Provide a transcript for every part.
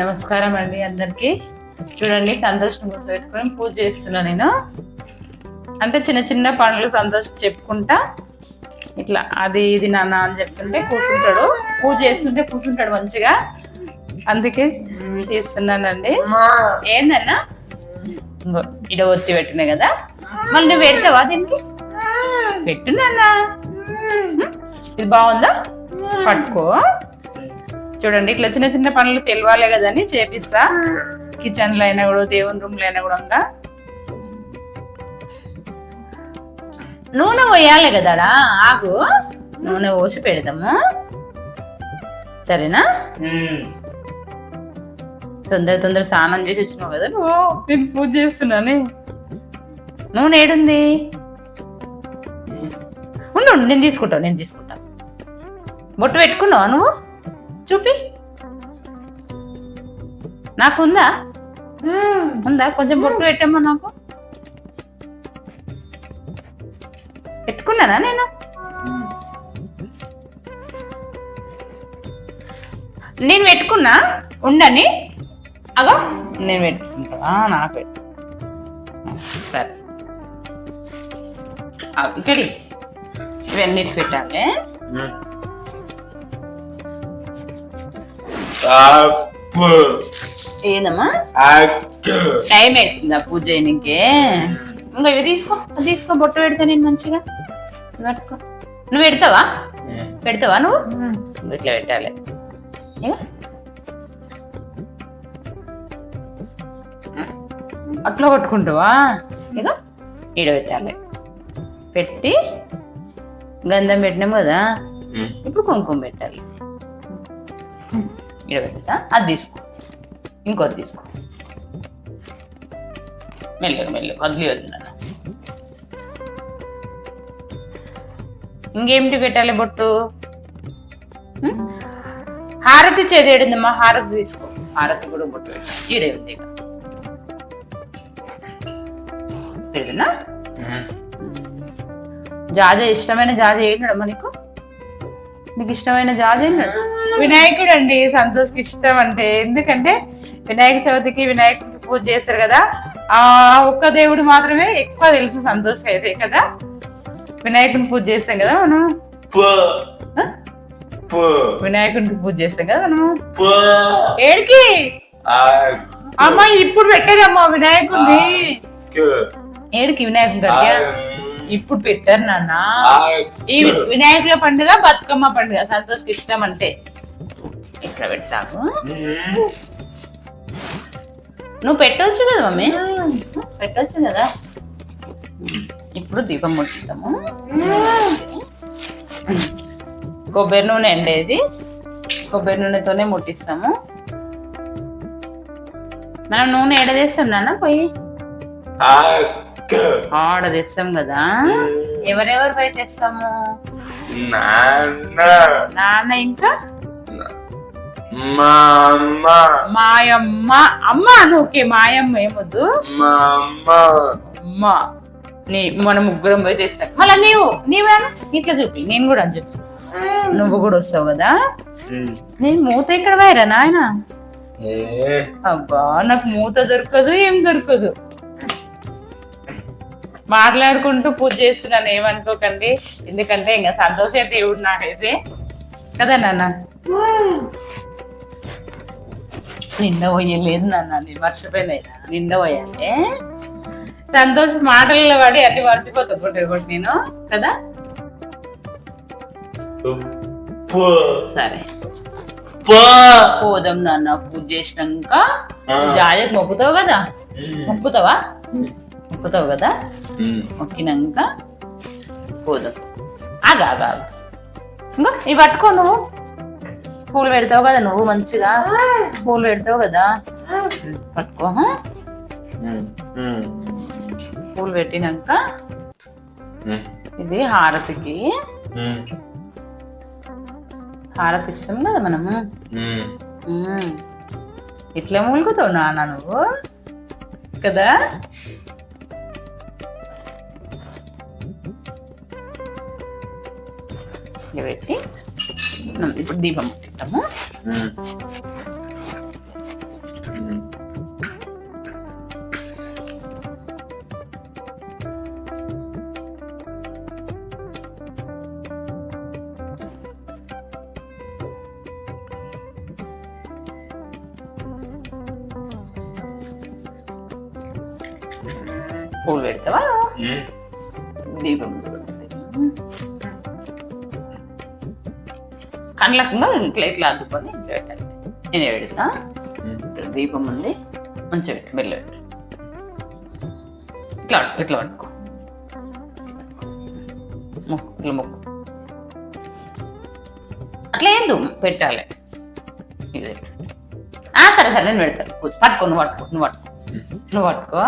నమస్కారం అండి అందరికి. చూడండి సంతోషం కోసం పెట్టుకొని పూజ చేస్తున్నా నేను. అంటే చిన్న చిన్న పనులు సంతోషం చెప్పుకుంటా. ఇట్లా అది ఇది నాన్న అని చెప్తుంటే కూర్చుంటాడు. పూజ చేస్తుంటే కూర్చుంటాడు మంచిగా. అందుకే తీస్తున్నానండి ఏందన్నా? ఇడ ఒత్తి పెట్టినా కదా. మళ్ళీ నువ్వు పెడతావా దీనికి? పెట్టున్నా ఇది బాగుందా? పట్టుకో. చూడండి ఇట్లా చిన్న చిన్న పనులు తెలియాలి కదా అని చేపిస్తా. కిచెన్లో అయినా కూడా దేవుని రూమ్లో అయినా కూడా ఉందా? నూనె పోయాలి కదాడా ఆగు. నూనె పోసి పెడదాము. సరేనా? తొందర తొందర స్నానం చేసి వచ్చినావు కదా నువ్వు నేను పూజ చేస్తున్నాను నూనె ఏడుంది? ఉండు నేను తీసుకుంటా నేను తీసుకుంటా. బొట్టు పెట్టుకున్నావా నువ్వు? చూపి. నాకుందా? ఉందా? కొంచెం బొట్టు పెట్టమ్మా నాకు. పెట్టుకున్నానా నేను? నేను పెట్టుకున్నా. ఉండని అగో. నేను పెట్టుకుంటా. ఆ, నాకు పెట్టు. సరే. ఇక్కడి ఇవన్నిటి పెట్టాలి ఏందమ్మా? టైం అవుతుందా పూజ చేయడానికి ఇంకా ఇవి తీసుకో అది తీసుకో బొట్టు పెడితే నేను మంచిగా. పట్టుకో. నువ్వు పెడతావా? పెడతావా నువ్వు? ఇట్లా పెట్టాలి. ఇక అట్లా కొట్టుకుంటావా? ఇక ఈడ పెట్టాలి. పెట్టి గంధం పెట్టినాము కదా? ఇప్పుడు కుంకుమ పెట్టాలి. పెడతా అది తీసుకో. ఇంకోటి తీసుకో. మెల్లగా మెల్లగా వదిలి వదిలినాను ఇంకేమిటి పెట్టాలి బొట్టు? హారతి చేదేడిందమ్మా హారతి తీసుకో. హారతి కూడా బొట్టు పెట్టాలి ఈడే ఉంది జాజ ఇష్టమైన జాజ ఏంటమ్మా నీకు? నీకు ఇష్టమైన జాజ ఏంటడు వినాయకుడు అండి సంతోష్కి ఇష్టం అంటే. ఎందుకంటే వినాయక చవితికి వినాయకుడికి పూజ చేస్తారు కదా. ఆ ఒక్క దేవుడు మాత్రమే ఎక్కువ తెలుసు సంతోష్ అయితే కదా? వినాయకుడిని పూజ చేస్తాం కదా మనం? వినాయకుడికి పూజ చేస్తాం కదా మనం. ఏడికి? అమ్మ ఇప్పుడు పెట్టారమ్మా వినాయకుడిని. ఏడికి వినాయకుడి ఇప్పుడు పెట్టారు నాన్న. ఈ వినాయకుల పండుగ బతుకమ్మ పండుగ సంతోష్కి ఇష్టం అంటే. ఇక్కడ పెడతాము నువ్వు పెట్టవచ్చు కదా మమ్మీ? పెట్టవచ్చు కదా? ఇప్పుడు దీపం ముట్టిద్దాము. కొబ్బరి నూనె అండేది. కొబ్బరి నూనెతోనే ముట్టిస్తాము. మనం నూనె ఎడ తెస్తాం నాన్న పోయి? ఆడ తెస్తాం కదా. ఎవరెవరు పోయి తెస్తాము? నాన్న. నాన్న ఇంకా? మాయమ్మ. అమ్మ నువ్వుకే మాయమ్మ ఏమొద్దు? మా నీ మన ముగ్గురం పోయి తెస్తాం మళ్ళీ నీవు నీవేనా? ఇట్లా చూపి నేను కూడా అని చెప్పి. నువ్వు కూడా వస్తావు కదా? నేను మూత ఇక్కడ వేరా నాయన? అబ్బా నాకు మూత దొరకదు ఏం దొరకదు. మాట్లాడుకుంటూ పూజ చేస్తున్నాను ఏమనుకోకండి. ఎందుకంటే ఇంకా సంతోషే దేవుడు నాకైతే. కదా నాన్న? నిండా పోయలేదు నాన్న నేను మర్చిపోయినా నిండా పోయాలి సంతోష్ మాటల్లో పడి అన్ని మర్చిపోతా ఒకటి ఒకటి నేను కదా? సరే. పోదాం నాన్న పూజ చేసినాక జాజకి మొక్కుతావు కదా? మొక్కుతావా? మొక్కుతావు కదా? మొక్కినాక పోదాం. ఆగా ఆగా ఆగు. ఇంకా ఇవి పట్టుకో నువ్వు. పూలు పెడతావు కదా నువ్వు మంచిగా? పూలు పెడతావు కదా? పట్టుకో పూలు పెట్టినాక ఇది హారతికి. హారతి ఇస్తాం కదా మనము? ఇట్లా మూలుగుతావు నాన్న నువ్వు? కదా? ఇలా పెట్టి మనం ఇప్పుడు దీపం పెట్టాము పూలు పెడతావా దీపం పెడతావా? ఇట్లా ఇట్లా అద్దుకొని ఇట్లా పెట్టాలి నేను పెడతా దీపం ఉంది. మంచిగా పెట్టు బిల్లు పెట్టు. ఇట్లా ఇట్లా పట్టుకో. మొక్కు ఇట్లా మొక్కు. అట్లా ఏందు పెట్టాలి. ఇది. ఆ, సరే సరే నేను పెడతాను పట్టుకో నువ్వు పట్టుకో నువ్వు పట్టుకో. నువ్వు పట్టుకో.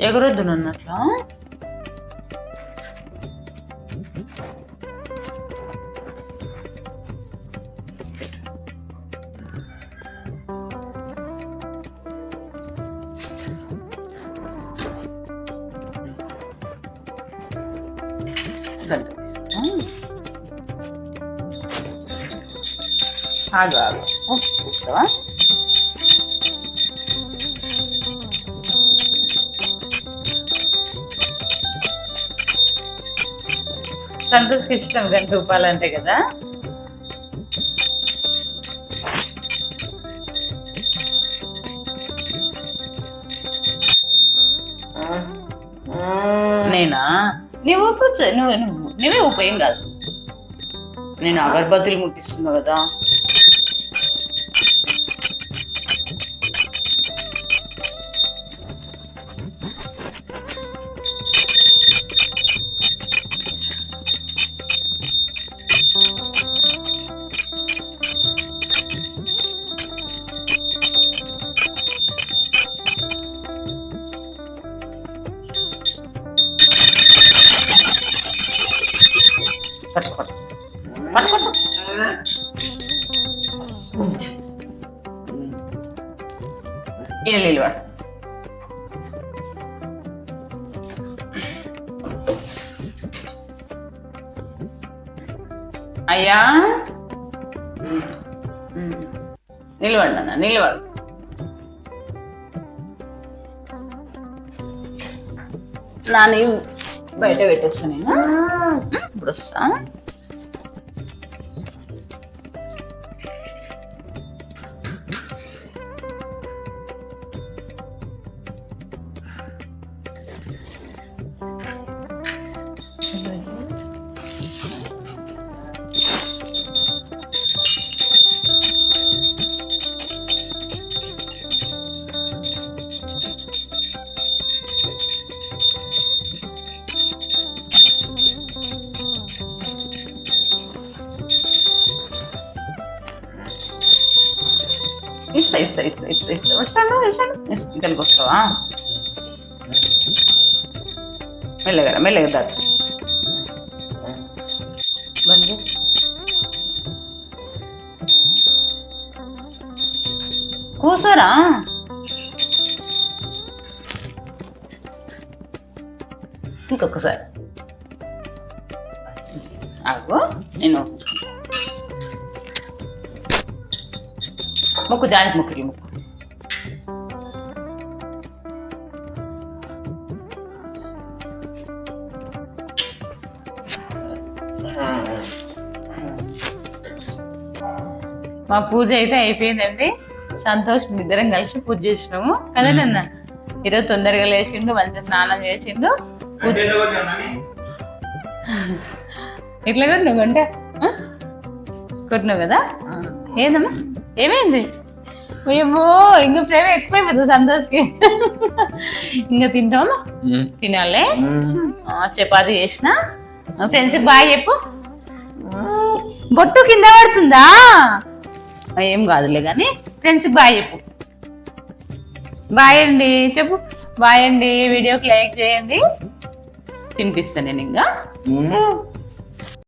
ఎగురొద్దు నన్ను అట్లా గంట తీసుకో. ఆగు ఆగు సంతోష్కి ఇష్టం గంట రూపాయలంటే కదా? నేనా? నువ్వు ఊపు నువ్వు నువ్వు నువ్వే ఉపయోగం కాదు. నేను అగరబత్తులు ముట్టిస్తున్నావు కదా. పట్టు పట్టు పట్టు పట్టు ఇలా పట్టు అయ్యా నిలవండి అన్న నిలవండి నాని బయట పెట్టేస్తాను నేను ఇప్పుడు వస్తా ఇస్తా ఇస్తా ఇస్తా ఇస్తా ఇస్తా వస్తాను వస్తాను ఇక్కడికి వస్తావా మెల్లగరా మెల్లగా దాటు బంద్ చేయి. కూసోరా ఇంకొకసారి ఆగు నేను ముక్కు జానికి ముక్కు ముక్కు. మా పూజ అయితే అయిపోయిందండి. సంతోష్ ఇద్దరం కలిసి పూజ చేసినాము. కదా నాన్న ఈరోజు తొందరగా లేచిండు మంచిగా స్నానం చేసిండు. ఇట్లా కూడా నువ్వు కొంటే కొట్టినావు కదా? ఏందమ్మా? ఏమైంది? ఏమో ఇంక ప్రేమ ఎక్కువైపోతుంది సంతోష్కి. ఇంకా తింటామా తినాలే. చపాతీ చేసిన. ఫ్రెండ్స్ బాయ్ చెప్పు. బొట్టు కింద పడుతుందా? ఏం కాదులే కానీ ఫ్రెండ్స్ బాయ్ చెప్పు. బాయ్ అండి చెప్పు. బాయ్ అండి వీడియోకి లైక్ చేయండి. తినిపిస్తాను నేను ఇంకా.